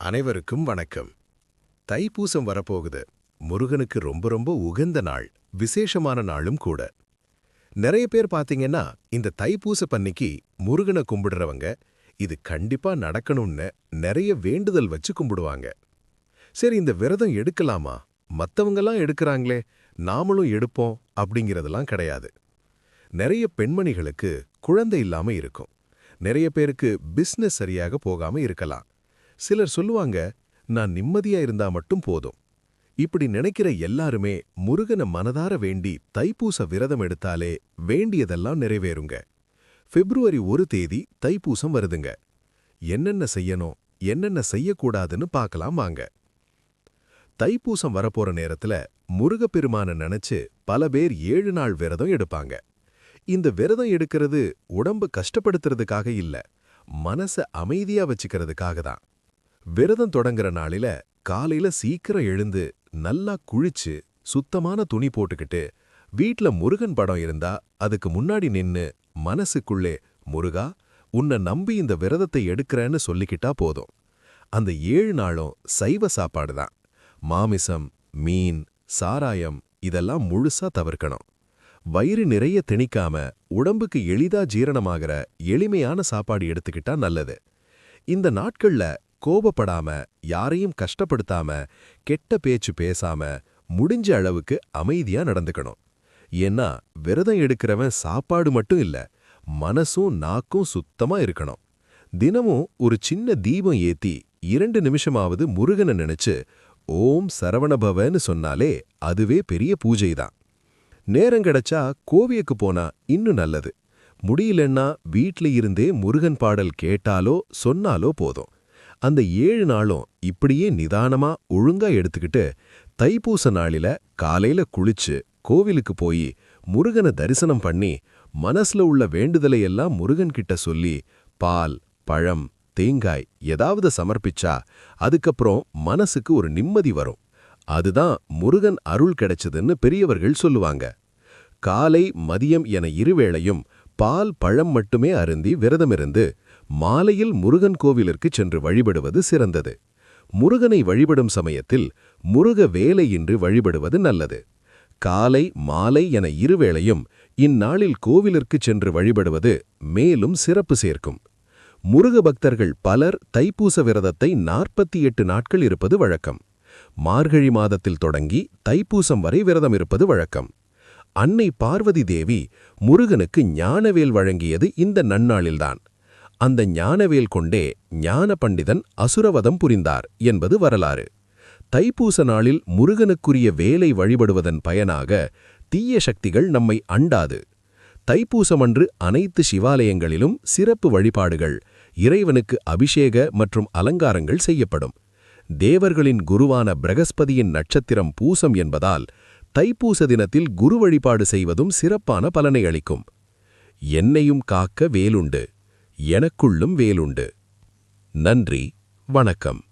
அனைவருக்கும் வணக்கம். தைப்பூசம் வரப்போகுது. முருகனுக்கு ரொம்ப ரொம்ப உகந்த நாள். விசேஷமான நாளும் கூட. நிறைய பேர் பாத்தீங்கன்னா இந்த தைப்பூச பன்னிக்கு முருகனை கும்பிடுறவங்க இது கண்டிப்பா நடக்கணும்னு நிறைய வேண்டுதல் வச்சு கும்பிடுவாங்க. சரி இந்த விரதம் எடுக்கலாமா? மற்றவங்கெல்லாம் எடுக்கறாங்களே நாமளும் எடுப்போம் அப்படிங்கிறதெல்லாம் கிடையாது. நிறைய பெண்மணிகளுக்கு குழந்தை இல்லாம இருக்கும். நிறைய பேருக்கு பிசினஸ் சரியாக போகாம இருக்கலாம். சிலர் சொல்லுவாங்க நான் நிம்மதியா இருந்தா மட்டும் போதும். இப்படி நினைக்கிற எல்லாருமே முருகனை மனதார வேண்டி தைப்பூச விரதம் எடுத்தாலே வேண்டியதெல்லாம் நிறைவேறுங்க. பிப்ரவரி ஒரு தேதி தைப்பூசம் வருதுங்க. என்னென்ன செய்யணும் என்னென்ன செய்யக்கூடாதுன்னு பார்க்கலாம் வாங்க. தைப்பூசம் வரப்போற நேரத்துல முருகப்பெருமான நினைச்சு பல பேர் ஏழு நாள் விரதம் எடுப்பாங்க. இந்த விரதம் எடுக்கிறது உடம்பு கஷ்டப்படுத்துறதுக்காக இல்ல மனச அமைதியா வச்சுக்கிறதுக்காக தான். விரதம் தொடங்குற நாளில காலையில சீக்கிரம் எழுந்து நல்லா குளிச்சு சுத்தமான துணி போட்டுக்கிட்டு வீட்ல முருகன் படம் இருந்தா அதுக்கு முன்னாடி நின்னு மனசுக்குள்ளே முருகா உன்னை நம்பி இந்த விரதத்தை எடுக்கிறேன்னு சொல்லிக்கிட்டா போதும். அந்த ஏழு நாளும் சைவ சாப்பாடு தான். மாமிசம் மீன் சாராயம் இதெல்லாம் முழுசா தவிர்க்கணும். வயிறு நிறைய திணிக்காம உடம்புக்கு எளிதா ஜீரணமாகிற எளிமையான சாப்பாடு எடுத்துக்கிட்டா நல்லது. இந்த நாட்கள்ல கோபப்படாம யாரையும் கஷ்டப்படுத்தாம கெட்ட பேச்சு பேசாம முடிஞ்ச அளவுக்கு அமைதியா நடந்துக்கணும். ஏன்னா விரதம் எடுக்கிறவன் சாப்பாடு மட்டும் இல்ல மனசும் நாக்கும் சுத்தமா இருக்கணும். தினமும் ஒரு சின்ன தீபம் ஏத்தி இரண்டு நிமிஷமாவது முருகனை நினைச்சு ஓம் சரவணபவன்னு சொன்னாலே அதுவே பெரிய பூஜை தான் நேரம் கிடைச்சா கோவிலுக்கு போனா இன்னும் நல்லது. முடியலன்னா வீட்ல இருந்தே முருகன் பாடல் கேட்டாலோ சொன்னாலோ போதும். அந்த ஏழு நாளும் இப்படியே நிதானமா ஒழுங்கா எடுத்துக்கிட்டு தைப்பூச நாளில காலையில குளிச்சு கோவிலுக்கு போய் முருகனை தரிசனம் பண்ணி மனசுல உள்ள வேண்டுதலை எல்லாம் முருகன் கிட்ட சொல்லி பால் பழம் தேங்காய் ஏதாவது சமர்ப்பிச்சா அதுக்கப்புறம் மனசுக்கு ஒரு நிம்மதி வரும். அதுதான் முருகன் அருள் கிடைச்சதுன்னு பெரியவர்கள் சொல்லுவாங்க. காலை மதியம் என இருவேளையும் பால் பழம் மட்டுமே அருந்தி விரதமிருந்து மாலையில் முருகன் கோவிலிற்கு சென்று வழிபடுவது சிறந்தது. முருகனை வழிபடும் சமயத்தில் முருக வேலையின்றி வழிபடுவது நல்லது. காலை மாலை என இருவேளையும் இந்நாளில் கோவிலிற்கு சென்று வழிபடுவது மேலும் சிறப்பு சேர்க்கும். முருக பக்தர்கள் பலர் தைப்பூச விரதத்தை நாற்பத்தி எட்டு நாட்கள் இருப்பது வழக்கம். மார்கழி மாதத்தில் தொடங்கி தைப்பூசம் வரை விரதம் இருப்பது வழக்கம். அன்னை பார்வதி தேவி முருகனுக்கு ஞானவேல் வழங்கியது இந்த நன்னாளில்தான். அந்த ஞானவேல் கொண்டே ஞான பண்டிதன் அசுரவதம் புரிந்தார் என்பது வரலாறு. தைப்பூச நாளில் முருகனுக்குரிய வேலை வழிபடுவதன் பயனாக தீய சக்திகள் நம்மை அண்டாது. தைப்பூசமன்று அனைத்து சிவாலயங்களிலும் சிறப்பு வழிபாடுகள் இறைவனுக்கு அபிஷேக மற்றும் அலங்காரங்கள் செய்யப்படும். தேவர்களின் குருவான பிரகஸ்பதியின் நட்சத்திரம் பூசம் என்பதால் தைப்பூச தினத்தில் குரு வழிபாடு செய்வதும் சிறப்பான பலனை அளிக்கும். என்னையும் காக்க வேலுண்டு. எனக்குள்ளும் வேலுண்டு. நன்றி வணக்கம்.